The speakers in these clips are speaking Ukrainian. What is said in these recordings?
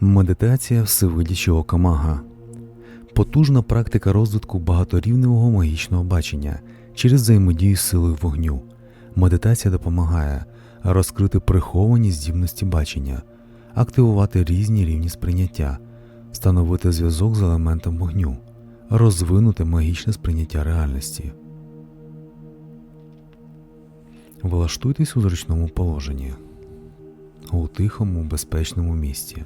Медитація всевидячого камага потужна практика розвитку багаторівневого магічного бачення через взаємодію з силою вогню. Медитація допомагає розкрити приховані здібності бачення, активувати різні рівні сприйняття, встановити зв'язок з елементом вогню, розвинути магічне сприйняття реальності. Влаштуйтесь у зручному положенні, у тихому, безпечному місці.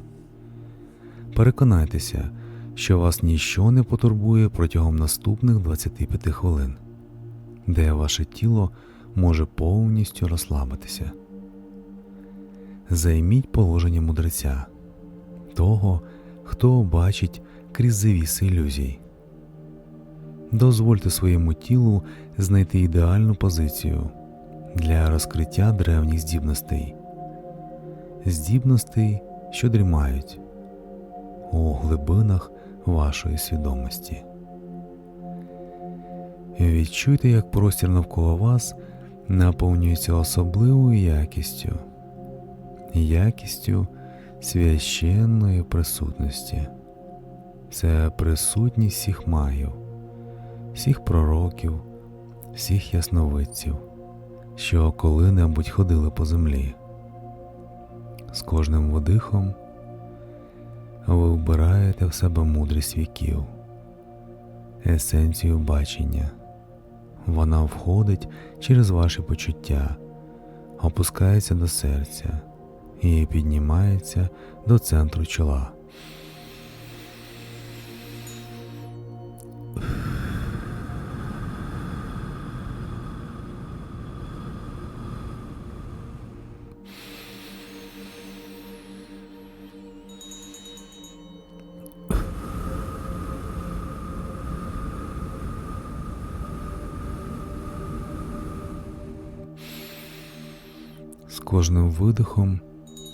Переконайтеся, що вас ніщо не потурбує протягом наступних 25 хвилин, де ваше тіло може повністю розслабитися. Займіть положення мудреця, того, хто бачить крізь завіси ілюзій. Дозвольте своєму тілу знайти ідеальну позицію для розкриття древніх здібностей, здібностей, що дрімають у глибинах вашої свідомості. Відчуйте, як простір навколо вас наповнюється особливою якістю, якістю священної присутності. Це присутність всіх магів, всіх пророків, всіх ясновидців, що коли-небудь ходили по землі. З кожним видихом ви вбираєте в себе мудрість віків, есенцію бачення. Вона входить через ваші почуття, опускається до серця і піднімається до центру чола. Кожним видихом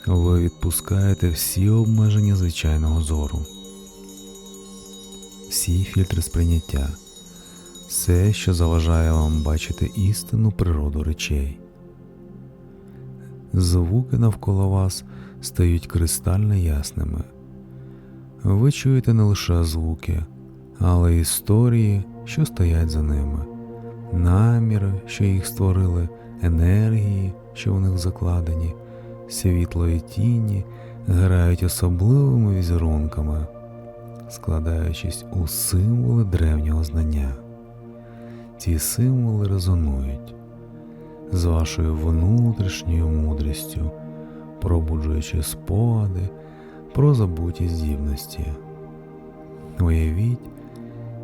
ви відпускаєте всі обмеження звичайного зору, всі фільтри сприйняття, все, що заважає вам бачити істинну природу речей. Звуки навколо вас стають кристально ясними. Ви чуєте не лише звуки, але й історії, що стоять за ними, наміри, що їх створили, енергії, що в них закладені, світло і тіні грають особливими візерунками, складаючись у символи древнього знання. Ці символи резонують з вашою внутрішньою мудрістю, пробуджуючи спогади про забуті здібності. Уявіть,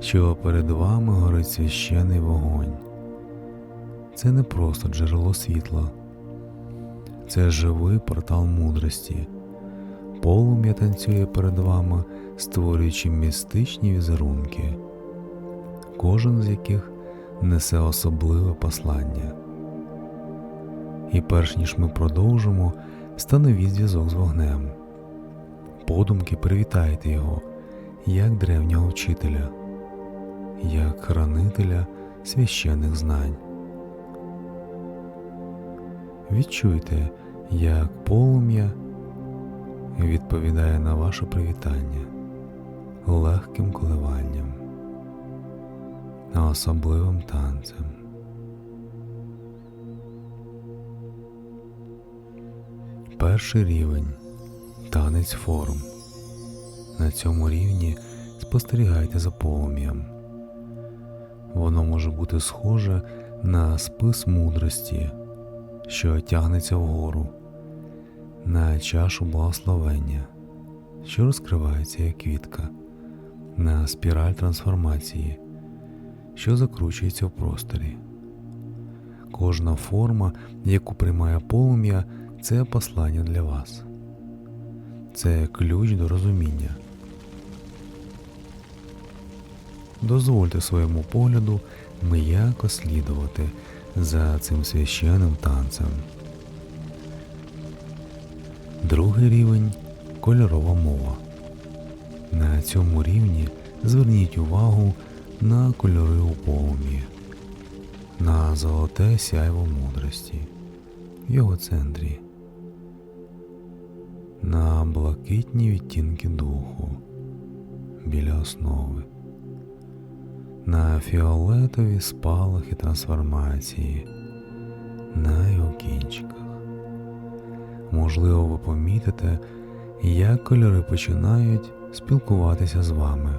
що перед вами горить священий вогонь. Це не просто джерело світла, це живий портал мудрості. Полум'я танцює перед вами, створюючи містичні візерунки, кожен з яких несе особливе послання. І перш ніж ми продовжимо, встановіть зв'язок з вогнем. Подумки привітайте його як древнього вчителя, як хранителя священних знань. Відчуйте, як полум'я відповідає на ваше привітання легким коливанням, особливим танцем. Перший рівень танець форм. На цьому рівні спостерігайте за полум'ям. Воно може бути схоже на спис мудрості, що тягнеться вгору, на чашу благословення, що розкривається як квітка, на спіраль трансформації, що закручується в просторі. Кожна форма, яку приймає полум'я, це послання для вас. Це ключ до розуміння. Дозвольте своєму погляду м'яко слідувати за цим священним танцем. Другий рівень кольорова мова. На цьому рівні зверніть увагу на кольори у полум'ї, на золоте сяйво мудрості в його центрі, на блакитні відтінки духу біля основи, на фіолетові спалахи трансформації на його кінчиках. Можливо, ви помітите, як кольори починають спілкуватися з вами,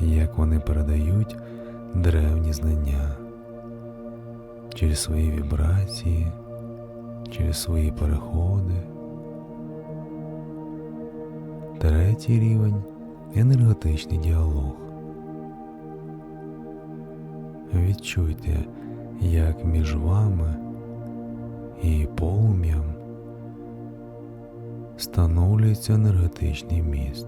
як вони передають древні знання через свої вібрації, через свої переходи. Третій рівень енергетичний діалог. Відчуйте, як між вами і полум'ям встановлюється енергетичний міст.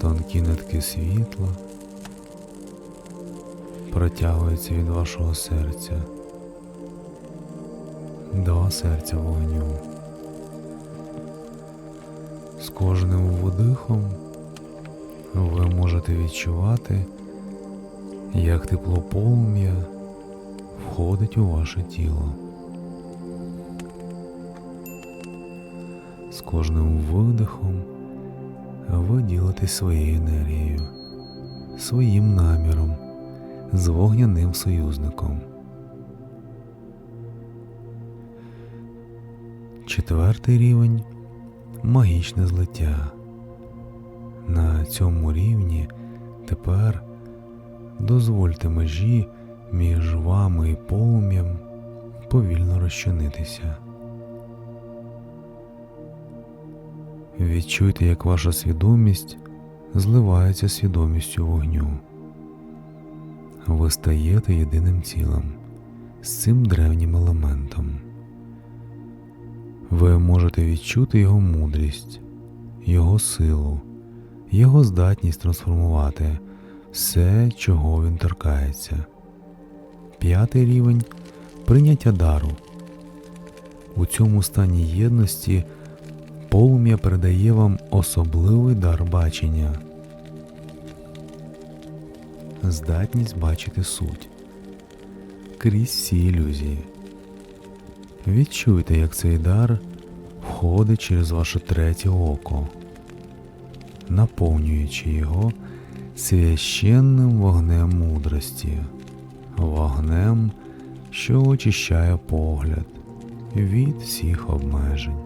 Тонкі нитки світла протягуються від вашого серця до серця вогню. З кожним вдихом ви можете відчувати, як тепло полум'я входить у ваше тіло. З кожним видихом ви ділитесь своєю енергією, своїм наміром з вогняним союзником. Четвертий рівень магічне злиття. На цьому рівні тепер дозвольте межі між вами і полум'ям повільно розчинитися. Відчуйте, як ваша свідомість зливається з свідомістю вогню. Ви стаєте єдиним цілим з цим древнім елементом. Ви можете відчути його мудрість, його силу, його здатність трансформувати все, чого він торкається. П'ятий рівень прийняття дару. У цьому стані єдності полум'я передає вам особливий дар бачення, здатність бачити суть крізь всі ілюзії. Відчуйте, як цей дар входить через ваше третє око, наповнюючи його священним вогнем мудрості, вогнем, що очищає погляд від всіх обмежень.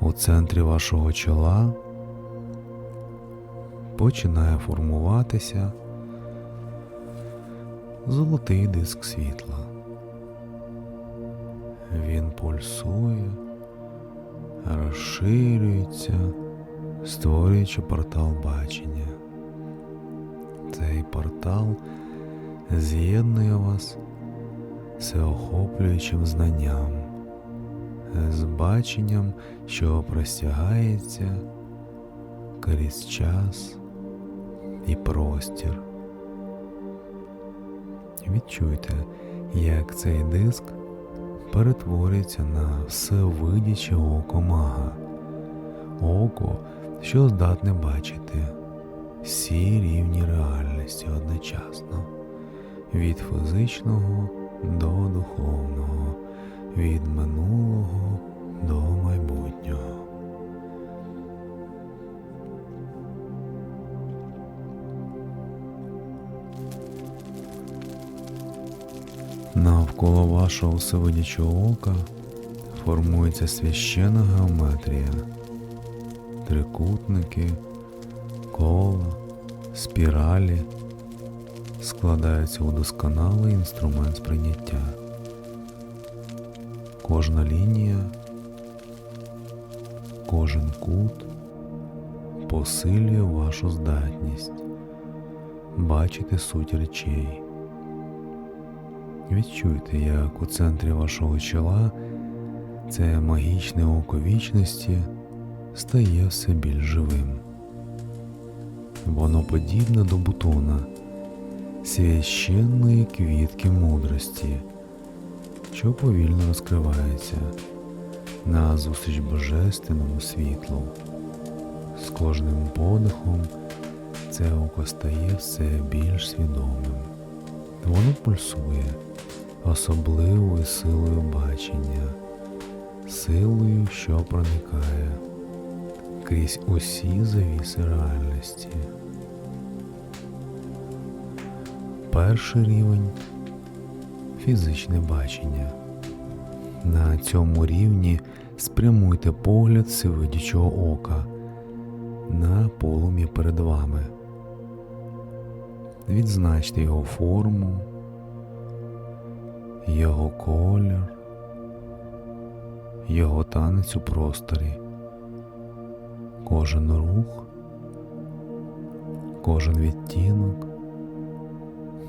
У центрі вашого чола починає формуватися золотий диск світла. Він пульсує, розширюється, створюючи портал бачення. Цей портал з'єднує вас всеохоплюючим знанням, з баченням, що простягається крізь час і простір. Відчуйте, як цей диск перетворюється на всевидяче око мага, око, що здатне бачити всі рівні реальності одночасно, від фізичного до духовного, від минулого до майбутнього. Навколо вашого всевидячого ока формується священна геометрія, трикутники, кола, спіралі складаються у досконалий інструмент сприйняття. Кожна лінія, кожен кут посилює вашу здатність бачити суть речей. Відчуйте, як у центрі вашого чола це магічне око вічності стає все більш живим. Воно подібне до бутона священної квітки мудрості, що повільно розкривається на зустріч божественному світлу. З кожним подихом це око стає все більш свідомим. Воно пульсує, особливою силою бачення, силою, що проникає крізь усі завіси реальності. Перший рівень фізичне бачення. На цьому рівні спрямуйте погляд всевидячого ока на полум'я перед вами. Відзначте його форму, його колір, його танець у просторі, кожен рух, кожен відтінок,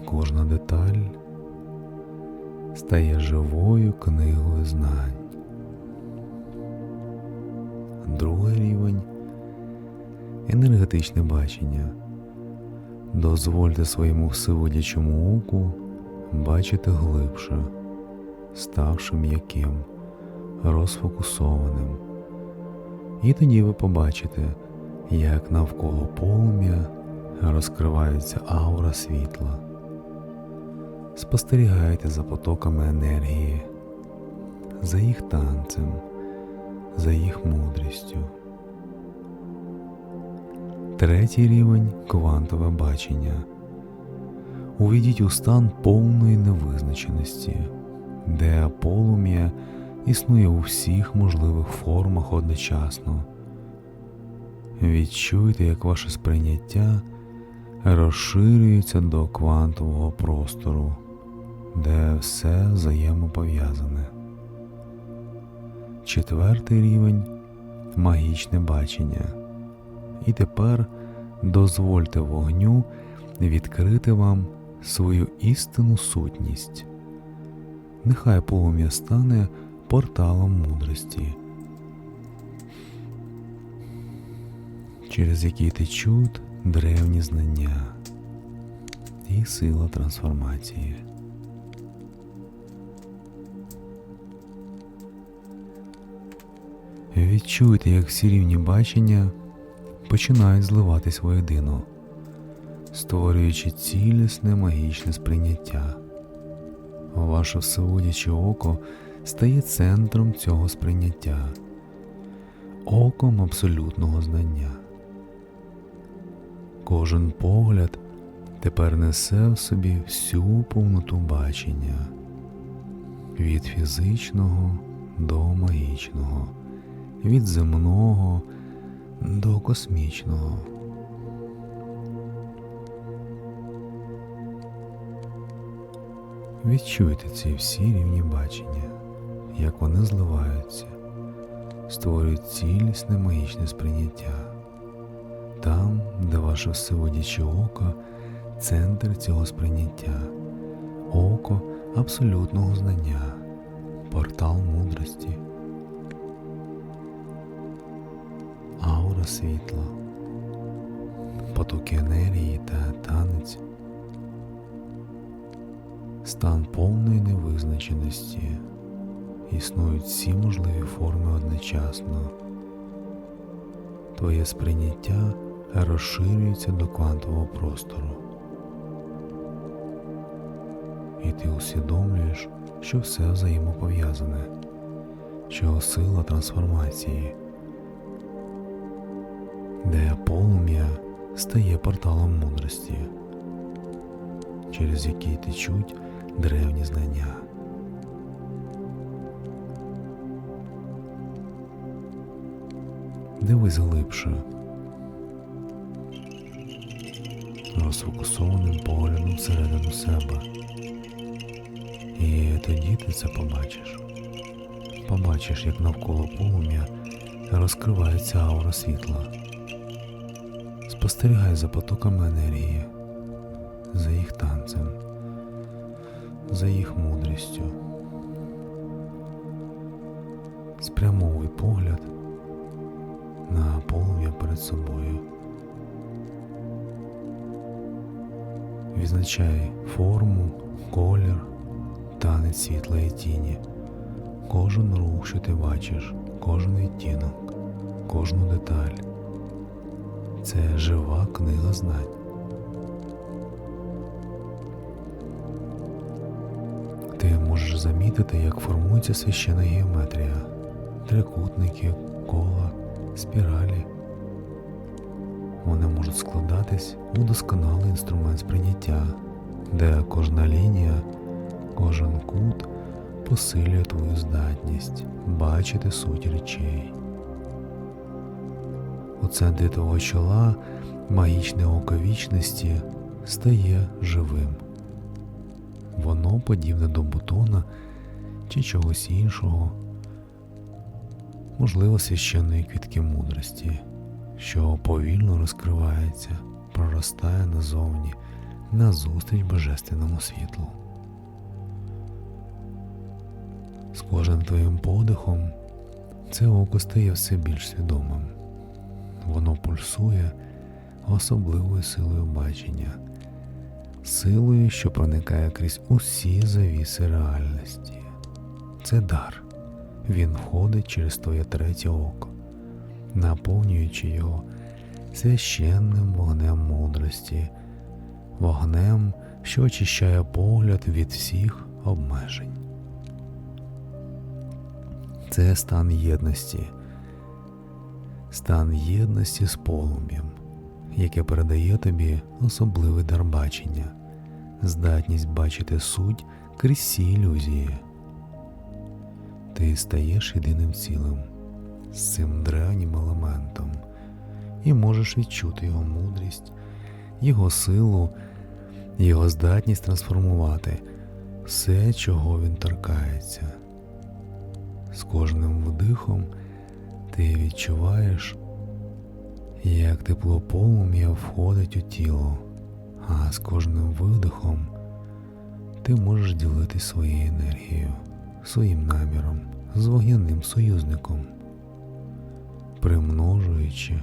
кожна деталь стає живою книгою знань. Другий рівень енергетичне бачення. Дозвольте своєму всевидячому оку бачити глибше, ставши м'яким, розфокусованим. І тоді ви побачите, як навколо полум'я розкривається аура світла. Спостерігайте за потоками енергії, за їх танцем, за їх мудрістю. Третій рівень квантове бачення. Увійдіть у стан повної невизначеності, де полум'я існує у всіх можливих формах одночасно. Відчуйте, як ваше сприйняття розширюється до квантового простору, де все взаємопов'язане. Четвертий рівень магічне бачення. І тепер дозвольте вогню відкрити вам свою істинну сутність. Нехай полум'я стане порталом мудрості, через який течуть древні знання і сила трансформації. Відчуйте, як всі рівні бачення починають зливатись воєдино, створюючи цілісне магічне сприйняття. Ваше всеводяче око стає центром цього сприйняття, оком абсолютного знання. Кожен погляд тепер несе в собі всю повноту бачення від фізичного до магічного, від земного до космічного. Відчуйте ці всі рівні бачення, як вони зливаються, створюють цілісне магічне сприйняття. Там, де ваше всеводяче око, центр цього сприйняття, око абсолютного знання, портал мудрості. аура світла, потоки енергії та танець, стан повної невизначеності, існують всі можливі форми одночасно. Твоє сприйняття розширюється до квантового простору. І ти усвідомлюєш, що все взаємопов'язане, що сила трансформації де полум'я стає порталом мудрості, через який течуть древні знання. Дивись глибше, розфокусованим поглядом всередину себе. І тоді ти це побачиш. Побачиш, як навколо полум'я розкривається аура світла. Спостерігай за потоками енергії, за їх танцем, за їх мудрістю. Спрямовуй погляд на полум'я перед собою. Відзначай форму, колір, танець світла і тіні, кожен рух, що ти бачиш, кожен відтінок, кожну деталь це жива книга знань. Ти можеш замітити, як формується священна геометрія, трикутники, кола, спіралі. Вони можуть складатись у досконалий інструмент сприйняття, де кожна лінія, кожен кут посилює твою здатність бачити суть речей. У центрі твого чола магічне око вічності стає живим. Воно подібне до бутона чи чогось іншого, можливо, священної квітки мудрості, що повільно розкривається, проростає назовні назустріч божественному світлу. З кожним твоїм подихом це око стає все більш свідомим. Воно пульсує особливою силою бачення, силою, що проникає крізь усі завіси реальності. Це дар. Він входить через твоє третє око, наповнюючи його священним вогнем мудрості, вогнем, що очищає погляд від всіх обмежень. Це стан єдності, стан єдності з полум'ям, яке передає тобі особливий дар бачення, здатність бачити суть крізь всі ілюзії. Ти стаєш єдиним цілим з цим древнім елементом і можеш відчути його мудрість, його силу, його здатність трансформувати все, чого він торкається. З кожним вдихом ти відчуваєш, як тепло полум'я входить у тіло, а з кожним видихом ти можеш ділитись своєю енергією, своїм наміром з вогняним союзником, примножуючи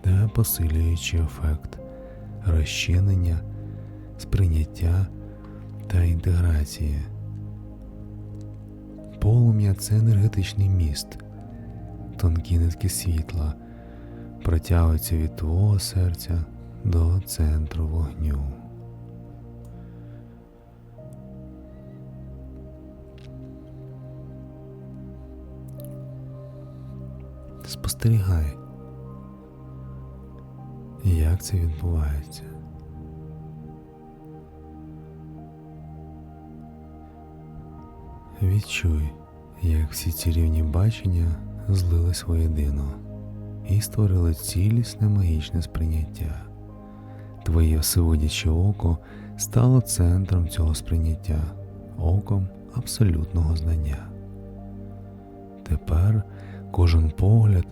та посилюючи ефект розчинення, сприйняття та інтеграції. Полум'я це енергетичний міст, тонкі нитки світла протягуються від твого серця до центру вогню. Спостерігай, як це відбувається. Відчуй, як всі ці рівні бачення злились воєдино і створили цілісне магічне сприйняття. Твоє всевидяче око стало центром цього сприйняття, оком абсолютного знання. Тепер кожен погляд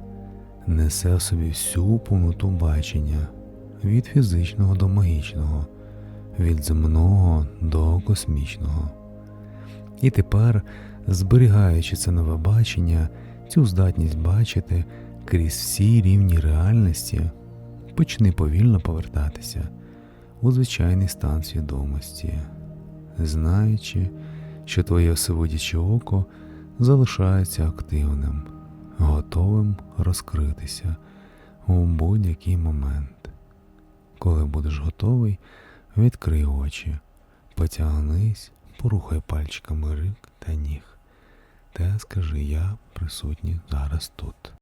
несе в собі всю повноту бачення від фізичного до магічного, від земного до космічного. І тепер, зберігаючи це нове бачення, цю здатність бачити крізь всі рівні реальності, почни повільно повертатися у звичайний стан свідомості, знаючи, що твоє всевидяче око залишається активним, готовим розкритися у будь-який момент. Коли будеш готовий, відкрий очі, потягнись, порухай пальчиками рик та ніг, та скажи я присутній зараз тут.